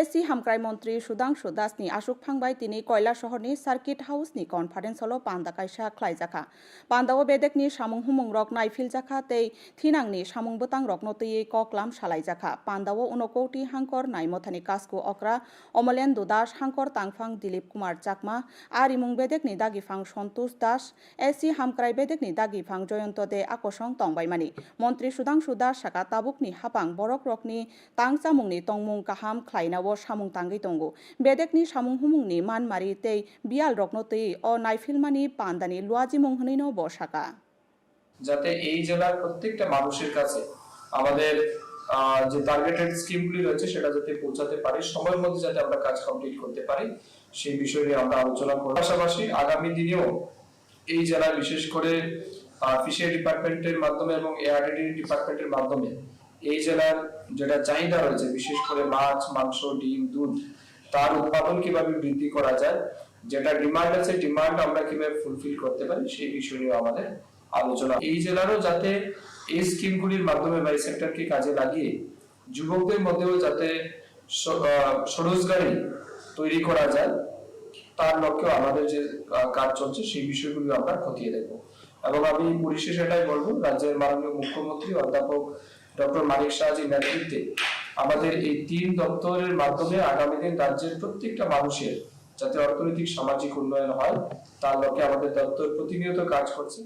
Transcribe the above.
AC হামক্রাই মন্ত্রী সুদাংশু দাস নি আশুক ফাংবাই তিনি কয়লা শহর নি সার্কিট হাউস নি কনফারেন্স হল পান্দা কাইসা খ্লাই জাখা। পান্দা ও বেদেক নি সামুং হুমুং রক নাইফিল জাখা, তেই থিনাং নি সামুং বতাং রক নতয়ে ককলাম পান্দা ও উনকৌটি হাঙ্কর নাইমথানি কাসকু অকরা, অমলেন্দু দাস হাংকর তাংফাং দিলীপ কুমার চাকমা আর ইমুং দাগি ফাং সন্তোষ দাস, এসি হামক্রাই বেদেক নি দাগি ফাং জয়ন্ত দে আকসং তংবাইমানি মন্ত্রী সুদাংশু দাস সাকা তাবুক নি হাপাং বরক রক নি তাং রকনি নি তংমুং কাহাম খ্লাইনা o samung tangi tongo. Bedekni samung humungni manmari tei bial rokno tei o naifilmani pandani luajimung hneino bo saka. যাতে এই জেলার প্রত্যেকটা মানুষের কাছে আমাদের যে টার্গেটেড স্কিমগুলি রয়েছে সেটা যাতে পৌঁছাতে পারি সময়ের মধ্যে যাতে আমরা কাজ কমপ্লিট করতে পারি সেই বিষয়ে নিয়ে আমরা আলোচনা করব পাশাপাশি আগামী দিনেও এই জেলা বিশেষ করে ফিশারি ডিপার্টমেন্টের মাধ্যমে এবং এআরডিডি ডিপার্টমেন্টের মাধ্যমে এই জেলার যেটা চাহিদা রয়েছে, বিশেষ করে মাছ, মাংস, ডিম, দুধ, তার উৎপাদন কীভাবে বৃদ্ধি করা যায়, যেটা ডিমান্ড আছে ডিমান্ড আমরা কীভাবে ফুলফিল করতে পারি, সেই বিষয় নিয়ে আমাদের আলোচনা। এই জেলারও যাতে এই স্কিমগুলির মাধ্যমে বা সেক্টরকে কাজে লাগিয়ে যুবকদের মধ্যেও যাতে স্বরোজগারি তৈরি করা যায়, তার লক্ষ্যে আমাদের যে কাজ চলছে, সেই বিষয়গুলো আমরা খতিয়ে দেখব। এবং আমি পরিশেষে এটাই বলব, রাজ্যের মাননীয় মুখ্যমন্ত্রী, অধ্যাপক ডক্টর মানিক শাহজির নেতৃত্বে আমাদের এই তিন দপ্তরের মাধ্যমে আগামী দিন রাজ্যের প্রত্যেকটা মানুষের যাতে অর্থনৈতিক সামাজিক উন্নয়ন হয়, তার লক্ষ্যে আমাদের দপ্তর প্রতিনিয়ত কাজ করছে।